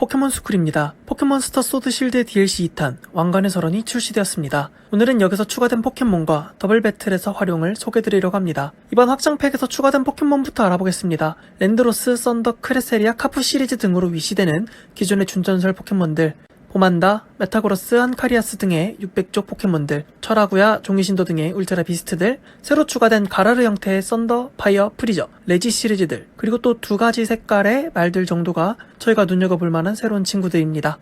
포켓몬 스쿨입니다. 포켓몬스터 소드 실드 DLC 2탄 왕관의 설원이 출시되었습니다. 오늘은 여기서 추가된 포켓몬과 더블 배틀에서 활용을 소개드리려고 합니다. 이번 확장팩에서 추가된 포켓몬부터 알아보겠습니다. 랜드로스, 썬더, 크레세리아, 카프 시리즈 등으로 위시되는 기존의 준전설 포켓몬들 보만다, 메타고러스, 한카리아스 등의 600쪽 포켓몬들, 철하구야, 종이신도 등의 울트라 비스트들, 새로 추가된 가라르 형태의 썬더, 파이어, 프리저, 레지 시리즈들, 그리고 또 두 가지 색깔의 말들 정도가 저희가 눈여겨볼 만한 새로운 친구들입니다.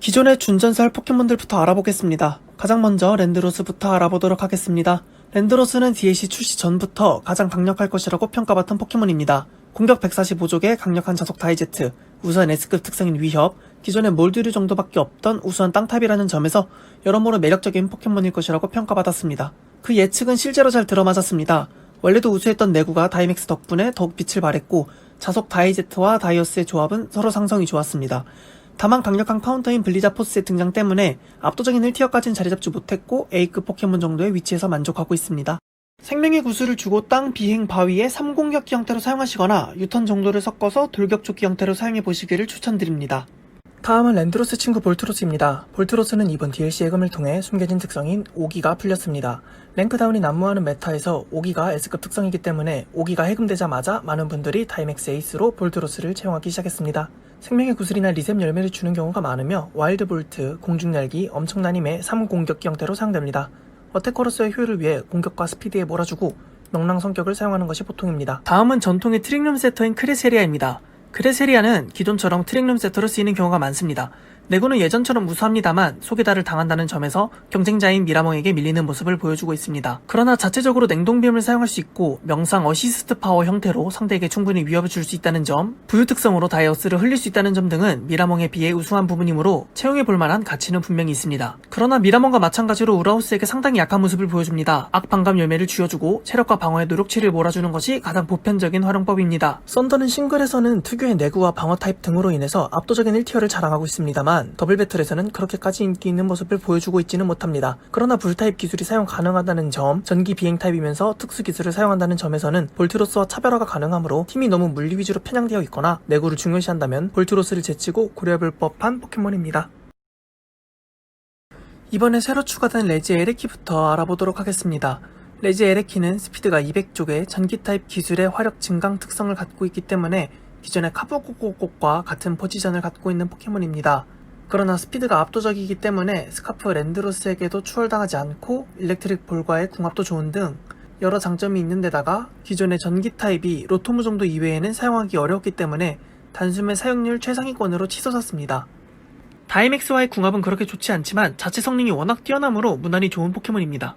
기존의 준전설 포켓몬들부터 알아보겠습니다. 가장 먼저 랜드로스부터 알아보도록 하겠습니다. 랜드로스는 DLC 출시 전부터 가장 강력할 것이라고 평가받던 포켓몬입니다. 공격 145족의 강력한 자석 다이제트, 우수한 S급 특성인 위협, 기존의 몰드류 정도밖에 없던 우수한 땅탑이라는 점에서 여러모로 매력적인 포켓몬일 것이라고 평가받았습니다. 그 예측은 실제로 잘 들어맞았습니다. 원래도 우수했던 내구가 다이맥스 덕분에 더욱 빛을 발했고 자석 다이제트와 다이어스의 조합은 서로 상성이 좋았습니다. 다만 강력한 카운터인 블리자 포스의 등장 때문에 압도적인 1티어까지는 자리 잡지 못했고 A급 포켓몬 정도의 위치에서 만족하고 있습니다. 생명의 구슬을 주고 땅 비행 바위에 3공격기 형태로 사용하시거나 유턴 정도를 섞어서 돌격조끼 형태로 사용해 보시기를 추천드립니다. 다음은 랜드로스 친구 볼트로스입니다. 볼트로스는 이번 DLC 예금을 통해 숨겨진 특성인 오기가 풀렸습니다. 랭크다운이 난무하는 메타에서 오기가 S급 특성이기 때문에 오기가 해금되자마자 많은 분들이 다이맥스 에이스로 볼트로스를 채용하기 시작했습니다. 생명의 구슬이나 리셈 열매를 주는 경우가 많으며 와일드 볼트, 공중 날기, 엄청난 힘의 3공격기 형태로 사용됩니다. 어테커로스의 효율을 위해 공격과 스피드에 몰아주고 명랑 성격을 사용하는 것이 보통입니다. 다음은 전통의 트릭룸 세터인 크레세리아입니다. 크레세리아는 기존처럼 트릭룸 세터로 쓰이는 경우가 많습니다. 내구는 예전처럼 무수합니다만 소개다를 당한다는 점에서 경쟁자인 미라몽에게 밀리는 모습을 보여주고 있습니다. 그러나 자체적으로 냉동빔을 사용할 수 있고 명상 어시스트 파워 형태로 상대에게 충분히 위협을 줄 수 있다는 점, 부유 특성으로 다이어스를 흘릴 수 있다는 점 등은 미라몽에 비해 우수한 부분이므로 채용해 볼 만한 가치는 분명히 있습니다. 그러나 미라몽과 마찬가지로 우라우스에게 상당히 약한 모습을 보여줍니다. 악방감 열매를 쥐어주고 체력과 방어에 노력치를 몰아주는 것이 가장 보편적인 활용법입니다. 썬더는 싱글에서는 특유의 내구와 방어 타입 등으로 인해서 압도적인 1티어를 자랑하고 있습니다만 더블 배틀에서는 그렇게까지 인기 있는 모습을 보여주고 있지는 못합니다. 그러나 불타입 기술이 사용 가능하다는 점, 전기 비행 타입이면서 특수 기술을 사용한다는 점에서는 볼트로스와 차별화가 가능하므로 팀이 너무 물리 위주로 편향되어 있거나 내구를 중요시한다면 볼트로스를 제치고 고려해볼 법한 포켓몬입니다. 이번에 새로 추가된 레지 에레키부터 알아보도록 하겠습니다. 레지 에레키는 스피드가 200쪽의 전기 타입 기술의 화력 증강 특성을 갖고 있기 때문에 기존의 카보코코꽃과 같은 포지션을 갖고 있는 포켓몬입니다. 그러나 스피드가 압도적이기 때문에 스카프 랜드로스에게도 추월당하지 않고 일렉트릭 볼과의 궁합도 좋은 등 여러 장점이 있는데다가 기존의 전기 타입이 로토무 정도 이외에는 사용하기 어려웠기 때문에 단숨에 사용률 최상위권으로 치솟았습니다. 다이맥스와의 궁합은 그렇게 좋지 않지만 자체 성능이 워낙 뛰어나므로 무난히 좋은 포켓몬입니다.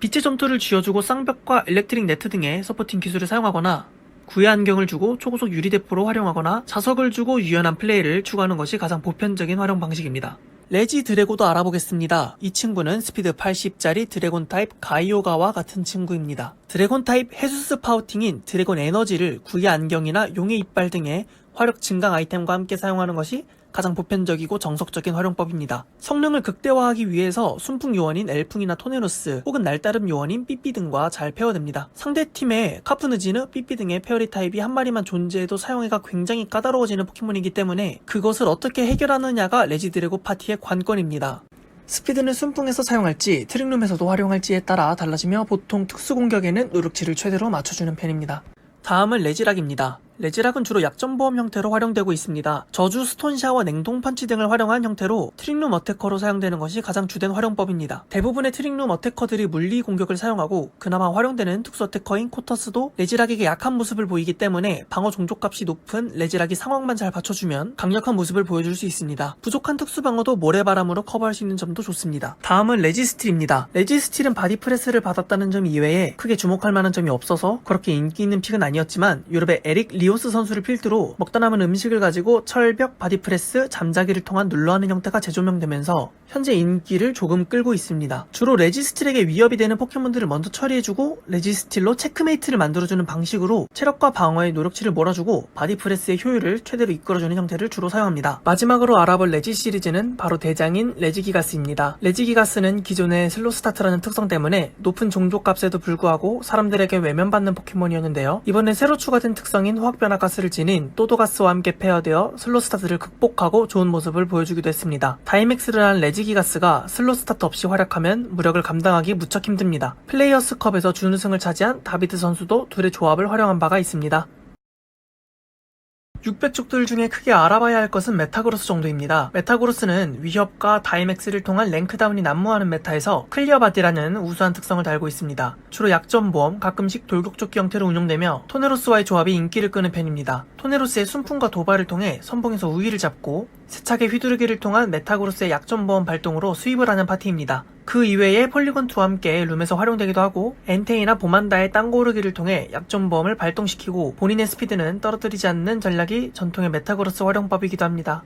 빛의 점토를 쥐어주고 쌍벽과 일렉트릭 네트 등의 서포팅 기술을 사용하거나 구의 안경을 주고 초고속 유리대포로 활용하거나 자석을 주고 유연한 플레이를 추구하는 것이 가장 보편적인 활용 방식입니다. 레지 드래고도 알아보겠습니다. 이 친구는 스피드 80짜리 드래곤 타입 가이오가와 같은 친구입니다. 드래곤 타입 헤수스 파우팅인 드래곤 에너지를 구의 안경이나 용의 이빨 등의 화력 증강 아이템과 함께 사용하는 것이 가장 보편적이고 정석적인 활용법입니다. 성능을 극대화하기 위해서 순풍 요원인 엘풍이나 토네로스 혹은 날다름 요원인 삐삐 등과 잘 페어됩니다. 상대팀에 카프느지느, 삐삐 등의 페어리 타입이 한 마리만 존재해도 사용하기가 굉장히 까다로워지는 포켓몬이기 때문에 그것을 어떻게 해결하느냐가 레지드래고 파티의 관건입니다. 스피드는 순풍에서 사용할지 트릭룸에서도 활용할지에 따라 달라지며 보통 특수 공격에는 노력치를 최대로 맞춰주는 편입니다. 다음은 레지락입니다. 레지락은 주로 약점보험 형태로 활용되고 있습니다. 저주, 스톤 샤워, 냉동 펀치 등을 활용한 형태로 트릭룸 어태커로 사용되는 것이 가장 주된 활용법입니다. 대부분의 트릭룸 어태커들이 물리 공격을 사용하고 그나마 활용되는 특수 어태커인 코터스도 레지락에게 약한 모습을 보이기 때문에 방어 종족값이 높은 레지락이 상황만 잘 받쳐주면 강력한 모습을 보여줄 수 있습니다. 부족한 특수 방어도 모래바람으로 커버할 수 있는 점도 좋습니다. 다음은 레지스틸입니다. 레지스틸은 바디프레스를 받았다는 점 이외에 크게 주목할 만한 점이 없어서 그렇게 인기 있는 픽은 아니었지만 유럽의 에릭 리 오스 선수를 필두로 먹다 남은 음식을 가지고 철벽, 바디프레스, 잠자기를 통한 눌러하는 형태가 재조명되면서 현재 인기를 조금 끌고 있습니다. 주로 레지스틸에게 위협이 되는 포켓몬들을 먼저 처리해주고 레지스틸로 체크메이트를 만들어주는 방식으로 체력과 방어의 노력치를 몰아주고 바디프레스의 효율을 최대로 이끌어주는 형태를 주로 사용합니다. 마지막으로 알아볼 레지 시리즈는 바로 대장인 레지기가스입니다. 레지기가스는 기존의 슬로 스타트라는 특성 때문에 높은 종족값에도 불구하고 사람들에게 외면받는 포켓몬이었는데요. 이번에 새로 추가된 특성인 화금 화력 변화 가스를 지닌 또도 가스와 함께 페어되어 슬로 스타트를 극복하고 좋은 모습을 보여주기도 했습니다. 다이맥스를 레지기 가스가 슬로 스타트 없이 활약하면 무력을 감당하기 무척 힘듭니다. 플레이어스 컵에서 준우승을 차지한 다비드 선수도 둘의 조합을 활용한 바가 있습니다. 600족들 중에 크게 알아봐야 할 것은 메타그로스 정도입니다. 메타그로스는 위협과 다이맥스를 통한 랭크다운이 난무하는 메타에서 클리어바디라는 우수한 특성을 달고 있습니다. 주로 약점 보험, 가끔씩 돌격조끼 형태로 운용되며 토네로스와의 조합이 인기를 끄는 편입니다. 토네로스의 순풍과 도발을 통해 선봉에서 우위를 잡고 세차게 휘두르기를 통한 메타그로스의 약점 보험 발동으로 수입을 하는 파티입니다. 그 이외에 폴리곤2와 함께 룸에서 활용되기도 하고 엔테이나 보만다의 땅 고르기를 통해 약점 보험을 발동시키고 본인의 스피드는 떨어뜨리지 않는 전략이 전통의 메타그로스 활용법이기도 합니다.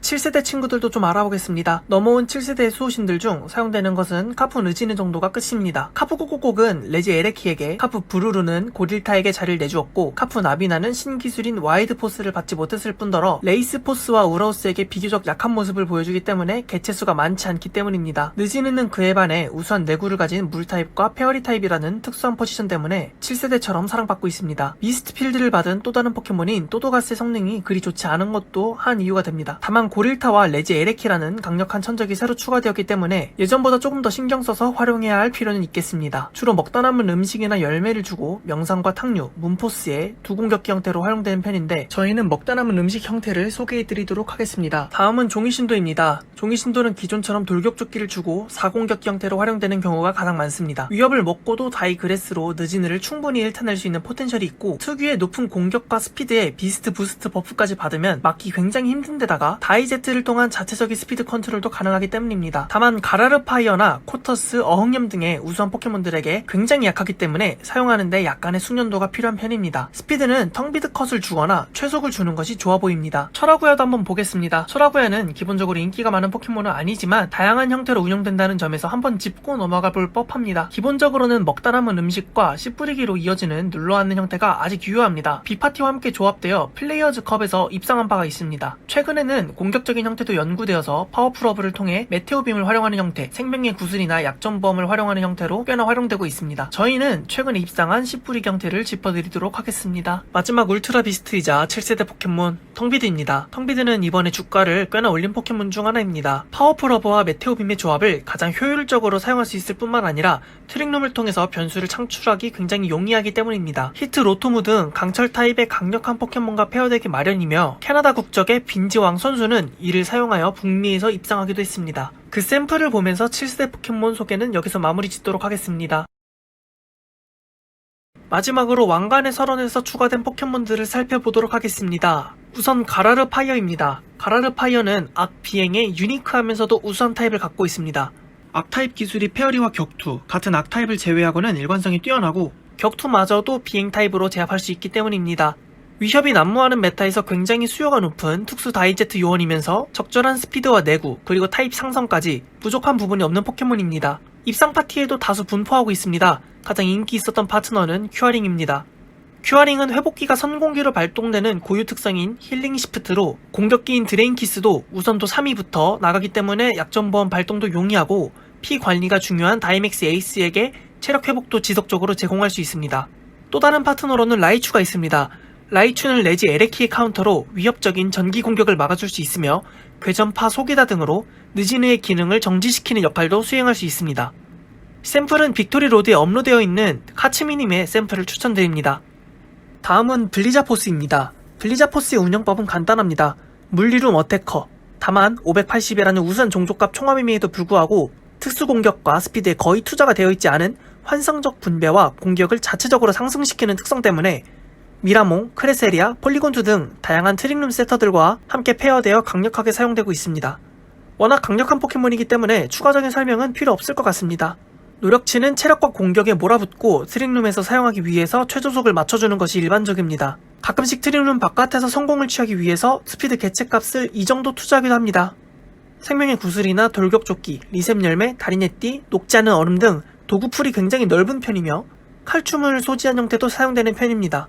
7세대 친구들도 좀 알아보겠습니다. 넘어온 7세대 수호신들 중 사용되는 것은 카프 느지는 정도가 끝입니다. 카프 꼬꼬곡은 레지 에레키에게, 카프 부루루는 고릴타에게 자리를 내주었고, 카프 나비나는 신기술인 와이드 포스를 받지 못했을 뿐더러 레이스 포스와 우라우스에게 비교적 약한 모습을 보여주기 때문에 개체수가 많지 않기 때문입니다. 느지는은 그에 반해 우수한 내구를 가진 물 타입과 페어리 타입이라는 특수한 포지션 때문에 7세대처럼 사랑받고 있습니다. 미스트 필드를 받은 또 다른 포켓몬인 또도가스의 성능이 그리 좋지 않은 것도 한 이유가 됩니다. 다만 고릴타와 레지 에레키라는 강력한 천적이 새로 추가되었기 때문에 예전보다 조금 더 신경 써서 활용해야 할 필요는 있겠습니다. 주로 먹다 남은 음식이나 열매를 주고 명상과 탕류, 문포스의 두 공격기 형태로 활용되는 편인데 저희는 먹다 남은 음식 형태를 소개해드리도록 하겠습니다. 다음은 종이신도입니다. 종이신도는 기존처럼 돌격조끼를 주고 4공격기 형태로 활용되는 경우가 가장 많습니다. 위협을 먹고도 다이그레스로 느지느를 충분히 일탄할 수 있는 포텐셜이 있고 특유의 높은 공격과 스피드에 비스트 부스트 버프까지 받으면 막기 굉장히 힘든데다가 다이 제트를 통한 자체적인 스피드 컨트롤도 가능하기 때문입니다. 다만 가라르파이어나 코터스, 어흥염 등의 우수한 포켓몬들에게 굉장히 약하기 때문에 사용하는데 약간의 숙련도가 필요한 편입니다. 스피드는 텅비드 컷을 주거나 최속을 주는 것이 좋아 보입니다. 철화구야도 한번 보겠습니다. 철화구야는 기본적으로 인기가 많은 포켓몬은 아니지만 다양한 형태로 운영된다는 점에서 한번 짚고 넘어가 볼 법합니다. 기본적으로는 먹다 남은 음식과 씨 뿌리기로 이어지는 눌러앉는 형태가 아직 유효합니다. 비파티와 함께 조합되어 플레이어즈 컵에서 입상한 바가 있습니다. 최근에는 공 격적인 형태도 연구되어서 파워풀업을 통해 메테오빔을 활용하는 형태, 생명의 구슬이나 약점보험을 활용하는 형태로 꽤나 활용되고 있습니다. 저희는 최근에 입상한 씨뿌리 형태를 짚어드리도록 하겠습니다. 마지막 울트라 비스트이자 7세대 포켓몬 텅비드입니다. 텅비드는 이번에 주가를 꽤나 올린 포켓몬 중 하나입니다. 파워풀어버와 메테오빔의 조합을 가장 효율적으로 사용할 수 있을 뿐만 아니라 트릭룸을 통해서 변수를 창출하기 굉장히 용이하기 때문입니다. 히트 로토무 등 강철 타입의 강력한 포켓몬과 페어되기 마련이며 캐나다 국적의 빈지왕 선수는 이를 사용하여 북미에서 입상하기도 했습니다. 그 샘플을 보면서 7세대 포켓몬 소개는 여기서 마무리 짓도록 하겠습니다. 마지막으로 왕관의 설원에서 추가된 포켓몬들을 살펴보도록 하겠습니다. 우선 가라르 파이어입니다. 가라르 파이어는 악 비행의 유니크하면서도 우수한 타입을 갖고 있습니다. 악 타입 기술이 페어리와 격투, 같은 악 타입을 제외하고는 일관성이 뛰어나고 격투마저도 비행 타입으로 제압할 수 있기 때문입니다. 위협이 난무하는 메타에서 굉장히 수요가 높은 특수 다이제트 요원이면서 적절한 스피드와 내구, 그리고 타입 상성까지 부족한 부분이 없는 포켓몬입니다. 입상 파티에도 다수 분포하고 있습니다. 가장 인기 있었던 파트너는 큐어링입니다. 큐어링은 회복기가 선공기로 발동되는 고유 특성인 힐링 시프트로 공격기인 드레인키스도 우선도 3위부터 나가기 때문에 약점보험 발동도 용이하고 피 관리가 중요한 다이맥스 에이스에게 체력 회복도 지속적으로 제공할 수 있습니다. 또 다른 파트너로는 라이추가 있습니다. 라이추는 레지 에레키의 카운터로 위협적인 전기 공격을 막아줄 수 있으며 괴전파 소기다 등으로 느지느의 기능을 정지시키는 역할도 수행할 수 있습니다. 샘플은 빅토리 로드에 업로드되어 있는 카츠미님의 샘플을 추천드립니다. 다음은 블리자포스입니다. 블리자포스의 운영법은 간단합니다. 물리룸 어태커. 다만 580이라는 우수한 종족값 총합임에도 불구하고 특수 공격과 스피드에 거의 투자가 되어 있지 않은 환상적 분배와 공격을 자체적으로 상승시키는 특성 때문에 미라몽, 크레세리아, 폴리곤2 등 다양한 트릭룸 세터들과 함께 페어되어 강력하게 사용되고 있습니다. 워낙 강력한 포켓몬이기 때문에 추가적인 설명은 필요 없을 것 같습니다. 노력치는 체력과 공격에 몰아붙고 트릭룸에서 사용하기 위해서 최저속을 맞춰주는 것이 일반적입니다. 가끔씩 트릭룸 바깥에서 성공을 취하기 위해서 스피드 개체값을 이 정도 투자하기도 합니다. 생명의 구슬이나 돌격조끼, 리셈 열매, 다리네띠, 녹지 않은 얼음 등 도구풀이 굉장히 넓은 편이며 칼춤을 소지한 형태도 사용되는 편입니다.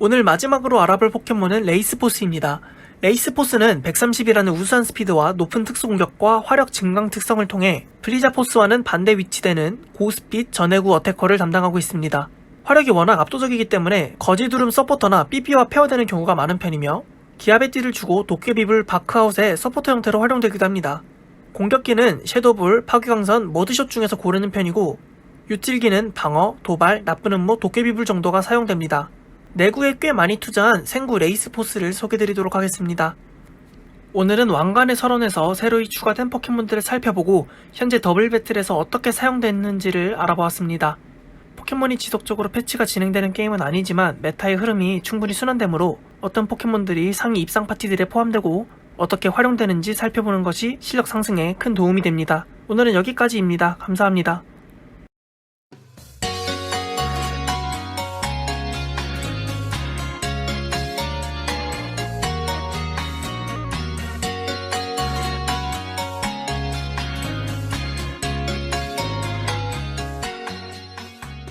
오늘 마지막으로 알아볼 포켓몬은 레이스포스입니다. 레이스포스는 130이라는 우수한 스피드와 높은 특수 공격과 화력 증강 특성을 통해 블리자포스와는 반대 위치되는 고스핏 전해구 어태커를 담당하고 있습니다. 화력이 워낙 압도적이기 때문에 거지두름 서포터나 삐삐와 페어되는 경우가 많은 편이며 기압의 띠를 주고 도깨비불 바크아웃의 서포터 형태로 활용되기도 합니다. 공격기는 섀도불, 파괴강선, 머드샷 중에서 고르는 편이고 유틸기는 방어, 도발, 나쁜 음모, 도깨비불 정도가 사용됩니다. 내구에 꽤 많이 투자한 생구 레이스포스를 소개드리도록 하겠습니다. 오늘은 왕관의 설원에서 새로이 추가된 포켓몬들을 살펴보고 현재 더블 배틀에서 어떻게 사용됐는지를 알아보았습니다. 포켓몬이 지속적으로 패치가 진행되는 게임은 아니지만 메타의 흐름이 충분히 순환되므로 어떤 포켓몬들이 상위 입상 파티들에 포함되고 어떻게 활용되는지 살펴보는 것이 실력 상승에 큰 도움이 됩니다. 오늘은 여기까지입니다. 감사합니다.